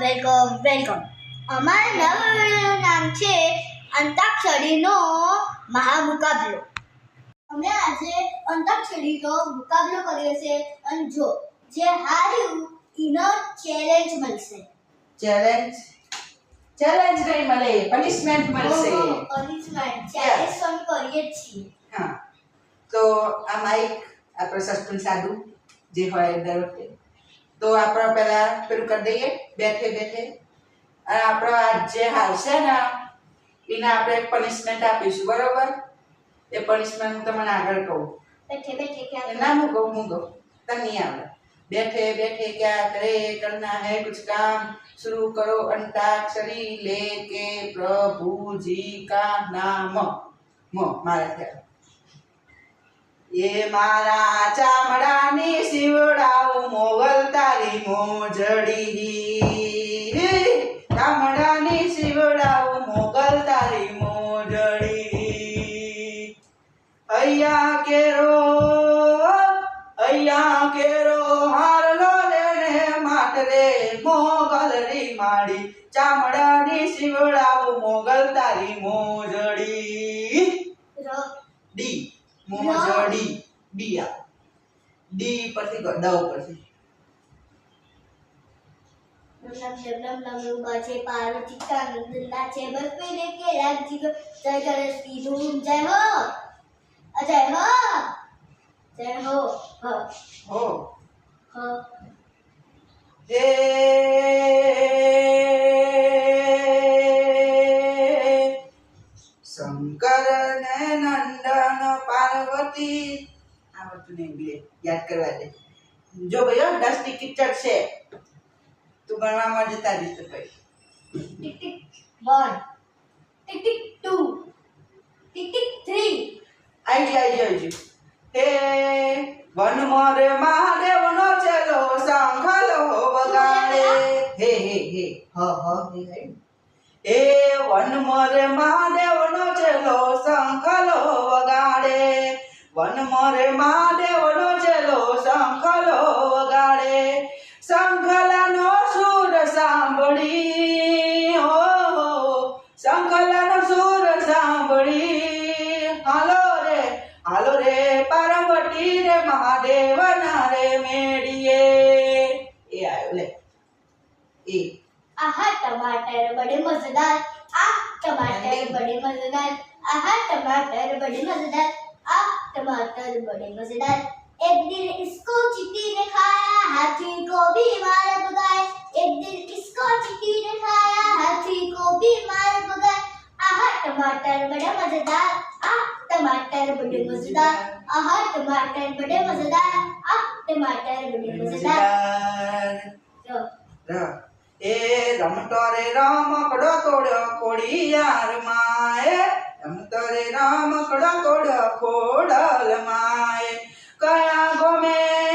Welcome welcome અમારા નવા વિડીયોનું નામ છે અંતાક્ષરીનો મહામુકાબલો. અમે આજે અંતાક્ષરીનો મુકાબલો કર્યો છે. અને જો જે હાર્યું એનો ચેલેન્જ મળશે. ચેલેન્જ ચેલેન્જ નહીં મળે પનિશમેન્ટ મળશે. પનિશમેન્ટ ચેલેન્જ અમે કરીએ છીએ. હા. તો આ માઇક આપણે સસ્પેન્સ સાદું જે હોય દર વખતે તો આપણે પહેલા પેલું કરી દઈએ. બેઠે બેઠે. અને આપણો આ જે હાલ છે ને એને આપણે પનિશમેન્ટ આપીશું બરોબર? એ પનિશમેન્ટ હું તમને આગળ કહું. બેઠે બેઠે ક્યાં ના હું કહું હું કહું. તને નહીં આવડે. બેઠે બેઠે ક્યા કરે કરના હે કુછ કામ? શરૂ કરો અંતાક્ષરી લે કે પ્રભુજી કા નામ. મ મારા થયા એ મારા ચામડાની શિવડાવું મોગલ તારી મોજડી ચામડાની શિવડાવું મોગલ તારી મોજડી અહીંયા કેરો અહીંયા કેરો હારલો લેને માટરે મોગલરી માડી ચામડાની શિવડાવું મોગલ તારી મોજડી મોજડી ડી આ ડી પરથી ગ- ડ પરથી નમ નમ નમ નમ રૂબા છે પાર્વતી કાનંદ નાચે બરફે રે કે રાજી ગો જય ગણેશ કી ધૂમ જય હો અજય હો જય હો હ હો હ હે ચડશે તું ગણવામાં જતા રહીશ તો ભાઈ tick tick 1 tick tick 2 tick tick 3 આઈ જી આઈ જી હે વન મોરે મહાદેવનો ચેલો શંખલો વગાડે. હે હે હે હ હ હે હે. એ વન મરે મહાદેવ નો ચેલો શંખલો વગાડે. વન મોરે મહાદેવનો ચેલો શંખલો વગાડે. સંકલનો સુર સાંભળી. હો સંકલનો સુર સાંભળી. હાલો રે હાલો રે પાર્વતી રે મહાદેવના રે મેડીએ એ આવ્યો લે. એ. આહા ટમાટર બડે મજેદાર. આ ટમાટર બડે મજેદાર. આહા ટમાટર બડે મજેદાર. આ ટમાટર બડે મજેદાર. एक दिन इसको चींटी ने खाया हाथी को भी मार भगाए एक दिन इसको चींटी ने खाया हाथी को भी मार भगाए आहा टमाटर बड़े मजेदार आ टमाटर बड़े मजेदार आहा टमाटर बड़े मजेदार आ टमाटर बड़े मजेदार મજેદાર जो ર. એ રમતો રે રમકડો તોડ્યો ખોડિયાર માએ રમતો રે રમકડો તોડ્યો ખોડલ માએ Kaya Gomes.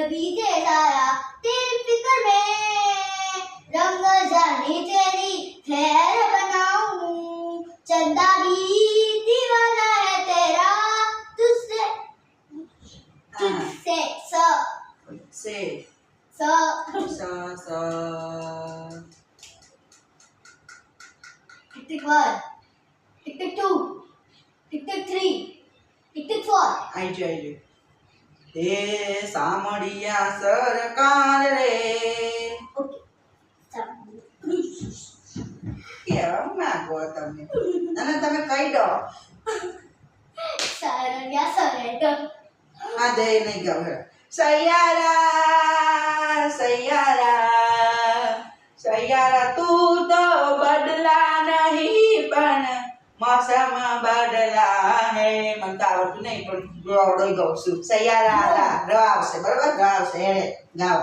the beaches. અહીંયા સરકાર રે. કેવા માંગો દો સરળ્યા સરળ્યો આ દે નહીં ગવ સૈયારા સૈયારા સૈયારા તું તો બદલા નહીં પણ મોસમ બદલા હે મને તો આવડતું નહીં પણ ગોળો ગઉં છું. સૈયારા ર આવશે બરાબર? ર આવશે એને ગાઓ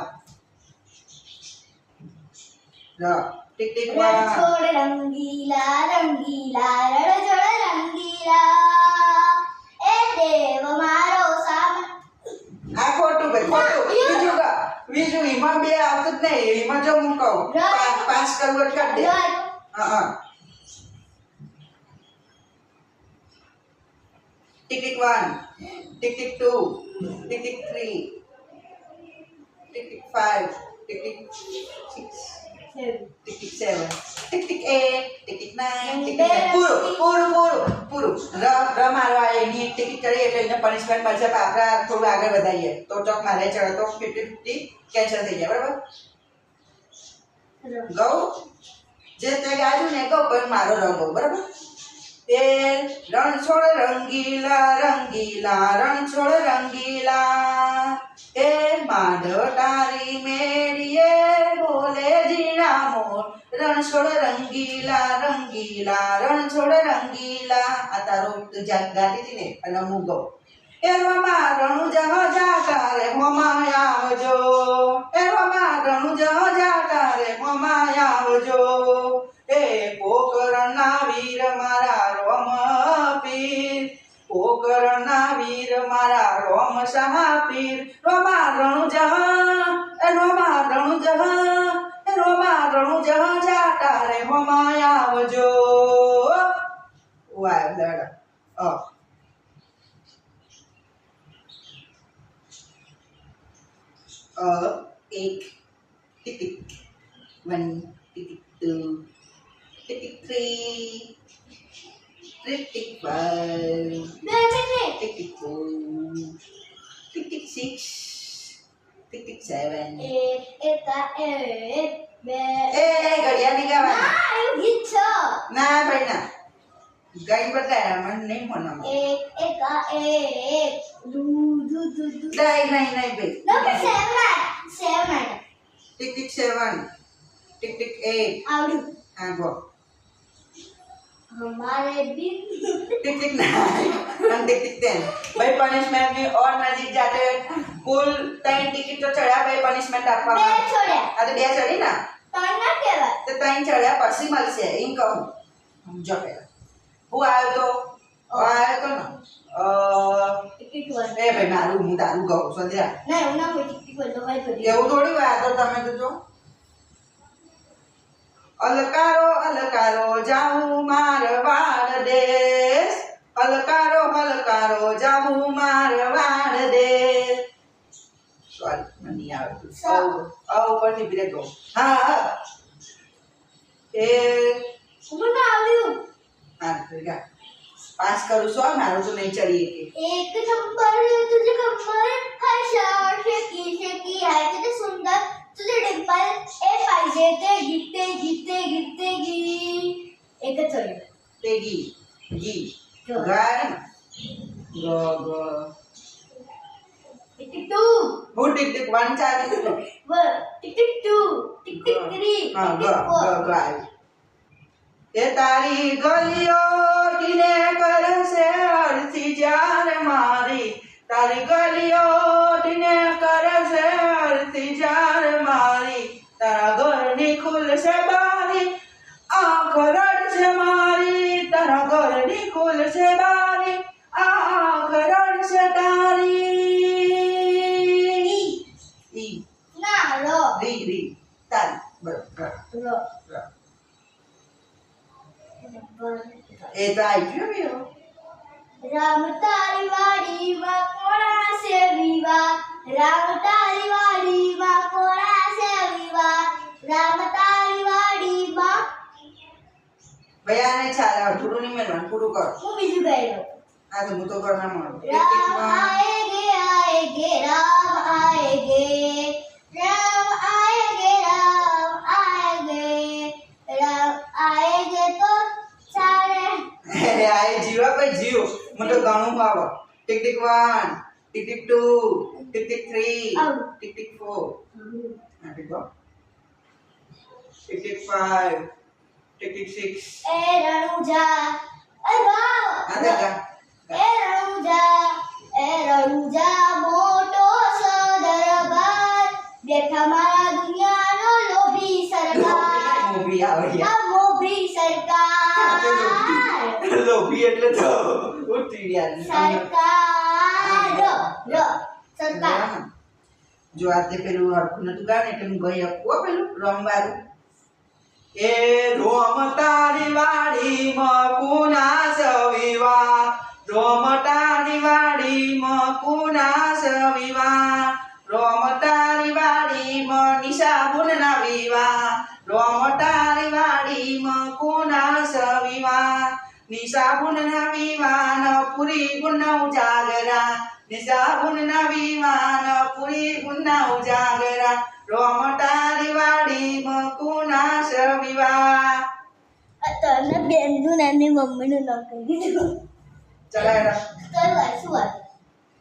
ર ટીક ટીક વન રણછોડ રંગીલા રંગીલા રંગીલા. એ દેવ મારો સામ. આ ખોટું ભાઈ ખોટું. બીજું ગા બીજું એમાં બે આવતું જ નહીં. એમાં જો હું કહું ર- પા- પાંચ કરવટ કાઢ દે. હા હા. Tick tick one tick tick two tick tick three tick tick five tick tick six tick tick seven tick tick eight tick tick nine tick tick ten. પૂરું પૂરું પૂરું પૂરું ર ર મારવા એની ટિકિટ કરી એટલે એને પનિશમેન્ટ મળશે પણ આપણે થોડું આગળ વધારીએ તો ચોક મારે ચડે તો ફિફ્ટી ફિફ્ટી કેન્સલ થઈ જાય બરાબર ગૌ જે તે ગાયું ને ગૌ પણ મારો રંગો બરાબર એ રણછોડ રંગીલા રંગીલા, રણછોડ રંગીલા. માધવ તારી મેળીએ બોલે જીણા મોર. રણછોડ રંગીલા રંગીલા, રણછોડ રંગીલા. આ તારો તું જા- ગાતી હતી ને, અને ગઉં. એવામાં રણુ જહ જાતા રે હોમાં આવજો. એવામાં રણુ જહ જાતા રે હોમાં આવજો. રોમ સહા પીર રોમા રણુ જહ એ રોમા રણુ જહ એ રોમા રણુ જહ જાતા રે હોમાં આવજો વાય લડ અ અ એક tick tick one tick tick two tick tick three tick tick five બે minute tick tick four tick tick six tick tick seven એક એકા એક બે એ ઘડિયાળ ની ગાવાની ના એવું ગીત છે ના ભાઈ ના ગાઈ બતાયા મને નહીં મનામાં એક એકા એક દુ દુ દુ દુ નહીં નહીં નહીં ભાઈ નંબર સેવન આઠ સેવન આઠ tick tick seven tick tick eight આવડું હા ગો हमारे बिन टिक टिक नाइन हम टिक टिक टेन भाई पनिशमेंट में और नजीक जाते कुल तीन टिकट तो चढ़ा भाई पनिशमेंट આપવા બે છોડ્યા આ તો બે ચડી ના ત્રણ ના કહેવાય તો ત્રણ ચડ્યા પછી મળશે એમ કહું સમજો પેલા હું આવ્યો તો આવ્યો તો ને અ, ટિકિટ વન એ ભાઈ મારું હું તારું કહું સંધ્યા ના એવું ના કોઈ ટિકિટ વન તો ભાઈ કરી એવું થોડી હોય આ તો તમે તો જો અલકારો અલકારો જાઉં મારવાડ દેશ. અલકારો અલકારો જાઉં મારવાડ દેશ. સોરી મને નહીં આવડતું આ ઉપરની બ્રેક હા. એ મને આવડ્યું હા ભેગા. પાસ કરું છું મારું તો નહીં ચડી એક નંબર તુજે કમર હર શકી શકી આય તે સુંદર तुझे डिंपल ए पाहिजे ते गीते गीते गीते गी एकच होईल. ते गी गी गार ग ग टिक टिक टू हो टिक टिक वन चार व tick tick two tick tick three tick tick four ग ग ते तारी गलियों किने कर से हर सी मारी। તારી ગલીઓ ઓઢીને કરે છે આરતી જાર મારી. તારા ઘરની ખુલશે બારી આંખ રડ છે મારી. તારા ઘરની ખુલશે બારી આંખ રડ છે તારી. ઈ. ના રો. તારી. બરોબર એ તો આવી ગયો राम तारी वाड़ी वा कोणा से विवा राम तारी वाड़ी वा कोणा से विवा राम तारी वाड़ी वा। बयाने चाले और थोड़ो नी पुरु कर। मु बिजु गयो हाँ तो मु तो करना मोर। राम आएगे आएगे राम आएगे। राम અરે આ એ જીવા પર જીવ મને તો ઘણું ભાવ tick tick 1 tick tick 2 tick tick 3 tick tick 4 આ ટીક બો ટીક ટીક 5 ટીક ટીક 6 એ રણુજા એ વાવ અરે એ રણુજા એ રણુજા મોટો સદરબાર બેઠા મારા દુનિયાનો લોભી સરકાર લોભી આવે છે આ મોભી સરકાર લોભી એટલે તો ઉઠી યાર સરકાર. ર ર સરકાર જો આ તે પેલું હરખું નતું ગાને એટલે હું ગઈ આપું પેલું રમવાનું એ રોમ તારી વાડી મકુના સવિવા રોમ તારી વાડી મકુના સવિવા રોમ તારી વાડી મ નિશા બુન ના વિવા રોમ તારી વાડી મકુના સવિવા નિશા બુન ના વિવા પુરી ગુણ ઉજાગરા નિશા નવીવાન પુરી ગુણ ઉજાગરા રોમટારી વાડી મકુના સવિવા તને બેનનું એની ને મમ્મીનું નામ કહી દીધું. ચલાય કયું વાર શું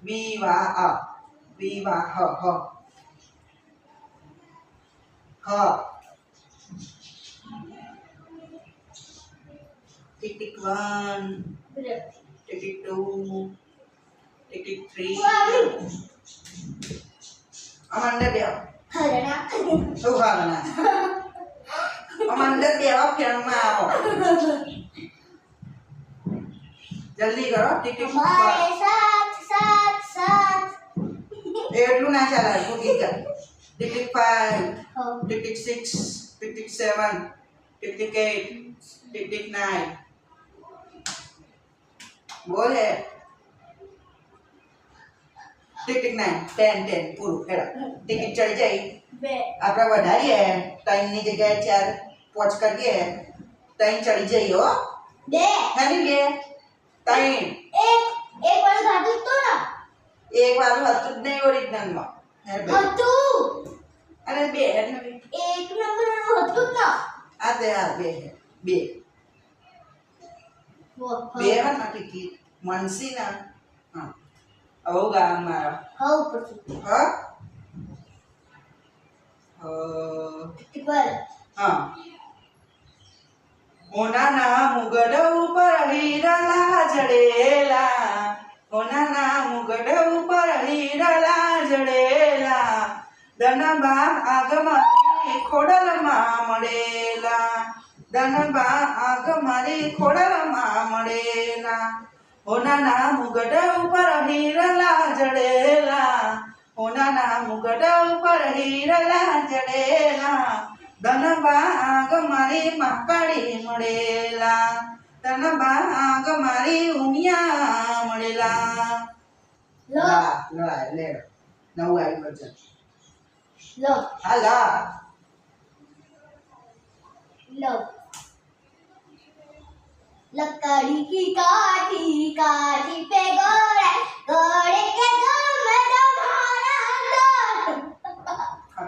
વિવાહ વિવાહ હ. હ. titik 1 titik 2 titik 3 Amanda dia? Tuhan Amanda dia? Yang mau. જલ્દી કરો ટીટી મારે sat, sat, સાત એટલું ના ચાલે ભૂકી જા ટીટી 5 ટીટી 6 ટીટી 7 ટીટી 8 ટીટી 9 बोले tick tick nine ten ten પૂરું હેડા ટિકિટ ચડી જાય બે આપણે વધારીએ ત્રણની જગ્યાએ ચાર પાંચ કરીએ ત્રણ ચડી જઈએ હો બે હેની બે ત્રણ એક એક વાર ઘાટું તો ના એક વાર હતું જ નહીં ઓરિજિનલમાં હતું અને બે એટલે એક નંબરનું હતું જ ના આ તે આ બે બે હો બે હે. ને ટિકિટ મનસી ના હા આવું ગામ મારા હો? પછી હ અ, ટીપર હા. ઓનાના મુગડ ઉપર હીરાલા જડેલા. ઓનાના મુગડ ઉપર હીરાલા જડેલા. દનબા આગમારી ખોડલમાં મળેલા. દનબા આગમારી ખોડલમાં મળેલા. ઓનાના મુગડ ઉપર હીરલા જડેલા. ઓનાના મુગડ ઉપર હીરલા જડેલા. ધનબા આગ મારી માકાળી મળેલા. ધનબા આગ મારી ઉમિયા મળેલા. લો. લા લા લે નવું આવ્યું વચન લો. હા લા. लो लकड़ी की काठी काठी पे गोरे गोरे के दम दमाना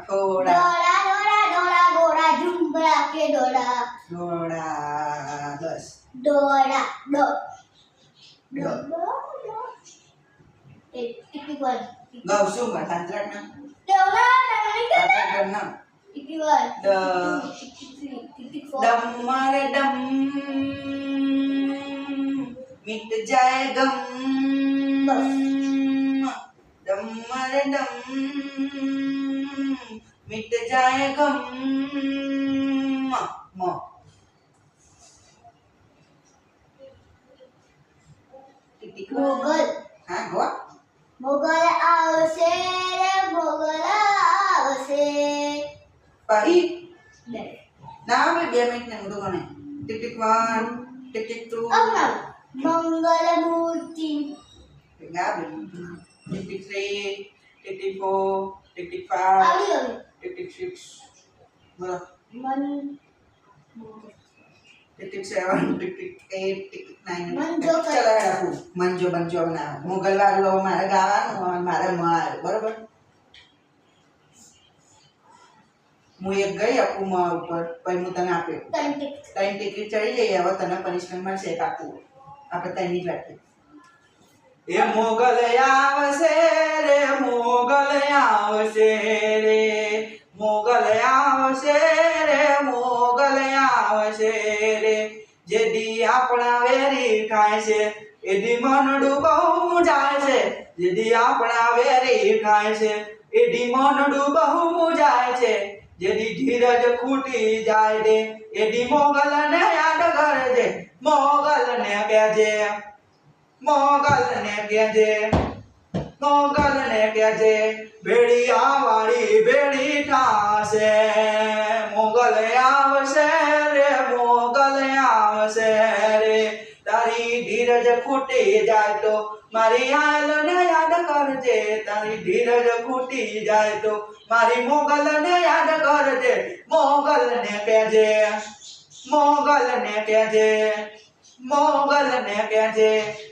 दो डोरा डोरा डोरा गोरा झुमरा के डोरा। डोरा बस। डोरा डो डो डो। टिपिकल गाव શું का तंत्रण ना। डोरा तांत्रिक ना टिपिकल द। दम मारे दम मिट जाए गम डम डम मिट जाए गम म मोगल हाँ गोवा मोगल आवसे रे मोगल आवसे पाही ना भी बेमेंट ने मुड़ो गने टिक tick one tick tick to अब ना વન ટીક ટીક ટુ અમનામ મંગલ મૂર્તિ ગા બે tick tick three tick tick four tick tick five આવી ગયું ટીક ટીક સિક્સ બોલો મન tick tick seven tick tick eight tick tick nine મંજો કર. ચલો રાખું મંજો બંજો ના મોગલ વાળું હવે મારે ગાવાનું અને મારે માર બરોબર હું એક ગઈ આપું માં ઉપર પછી હું તને આપ્યો કંટિક ત્રણ ટિકિટ ચડી જઈ હવે તને પનિશમેન્ટ મળશે એક આપવું આપણે ત્રણની જ રાખીએ એ મોગલ આવશે રે, મોગલ આવશે રે. મોગલ આવશે રે, મોગલ આવશે રે. જેદી આપણા વેરી ખાય છે, એ દી મનડું બહુ જાય છે. જેદી આપણા વેરી ખાય છે, એ દી મનડું બહુ મુજાય છે. જેદી ધીરજ ખૂટી જાય રે એ દી મોગલ ને યાદ કરજે મોગલ ને કહેજે મોગલ ને કહેજે મોગલ ને કહેજે ભેળિયા વાળી ભેળી ઠાસે મોગલ આવશે રે મોગલ આવશે રે તારી ધીરજ ખૂટી જાય તો મારી આયલ ને યાદ કરજે તારી ધીરજ ખૂટી જાય તો મારી મોગલ ને યાદ કરજે મોગલ ને કહેજે મોગલ ને કહેજે મોગલ ને કહેજે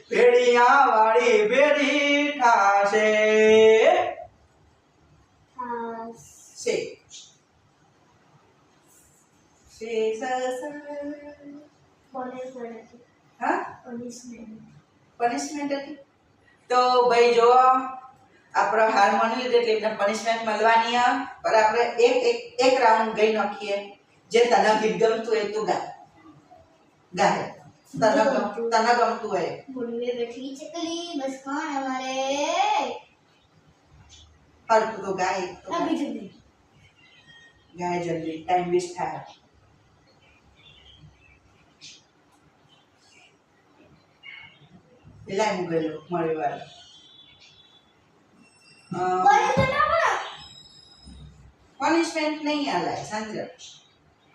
ભેળિયા વાળી ભેળી ઠાશે હા સે સે સ સ બોલે બોલે હા પનિશમેન્ટ પનિશમેન્ટ હતી તો ભાઈ જો આપણો હાર માની લીધો એટલે એમને પનિશમેન્ટ મળવાની આ પર આપણે એક એક એક રાઉન્ડ ગઈ નાખીએ જે તને ગીત ગમતું હોય તું ગા ગાહે તને ગમ- તને ગમતું હોય મુડવે બેઠી ચકલી બસ કોણ અમારે હરતું તો ગાય તો આ બીજું નહીં ગાય જલ્દી ટાઈમ વેસ્ટ થાય પેલા હું ગયેલો મળી વાર બોલે તો ના બોલો પનિશમેન્ટ નહીં આલાય સાંજે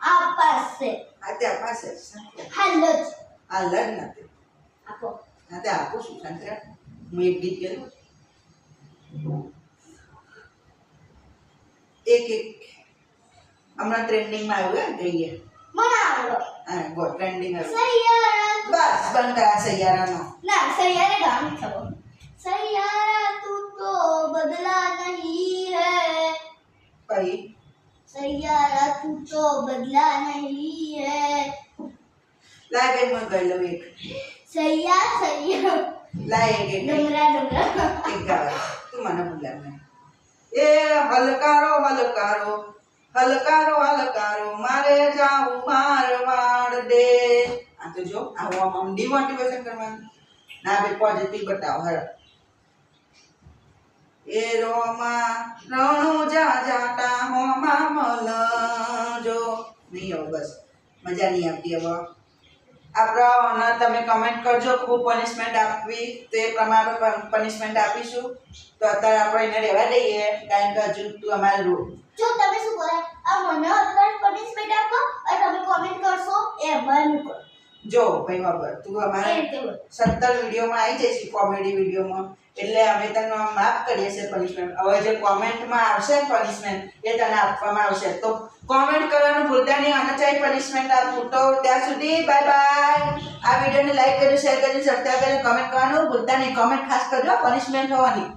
આ પાસે. આ ત્યાં પાસે જ હાલ જ. નથી આપો. આ ત્યાં આપું છું સાંજે હું એક ગીત ગયેલું એક એક. હમણાં ટ્રેન્ડિંગમાં આવ્યું હે ગઈએ હા ગો ટ્રેન્ડિંગ આવ્યું. બસ બંધ કરા સૈયારાનો. ના સૈયારે ગામ થવો સૈયારા તું તો બદલા નહીં હે પછી? સૈયારા તું તો બદલા નહીં હે. લાય બેન મને ગયેલો એક. સૈયા સૈયા લાય એક એક ડુંગરા ડુંગરા. એક તું મને બોલાવ ને એ હલકારો હલકારો. હલકારો હલકારો મારે જાઉં મારવાડ દે. આ તો જો આવું આમ આમ ડિમોટિવેશન કરવાનું. ના બે પોઝિટિવ બતાવો હર એ રોમાં રણુ જા જાટા હોમા મલ જો. નહીં આવું બસ. મજા નહીં આવતી હવે. આપણા તમે કમેન્ટ કરજો. ખૂબ પનિશમેન્ટ આપવી તો પ્રમાણે પનિશમેન્ટ આપીશું. તો અત્યારે આપણે એને રહેવા દઈએ. કારણ કે હજુ તું અમારે રો જો તમે શું કરો? આ મને અત્યારે પનિશમેન્ટ આપો અને તમે કોમેન્ટ કરશો. એ અમારે જો ભાઈ બાબર તું અમારે સત્તર વિડીયોમાં આવી જઈશ કોમેડી વિડીયોમાં. એટલે અમે તને માફ કરીએ છીએ પનિશમેન્ટ હવે જે કોમેન્ટમાં આવશે પનિશમેન્ટ એ તને આપવામાં આવશે. તો કોમેન્ટ કરવાનું ભૂલતા નહીં અને ચાહી પનિશમેન્ટ આપવું તો ત્યાં સુધી. બાય બાય આ વિડીયોને લાઈક કરજો શેર કરજો સબસ્ક્રાઈબ કરીને કમેન્ટ કરવાનું ભૂલતા નહીં. કમેન્ટ ખાસ કરજો પનિશમેન્ટ હોવાની.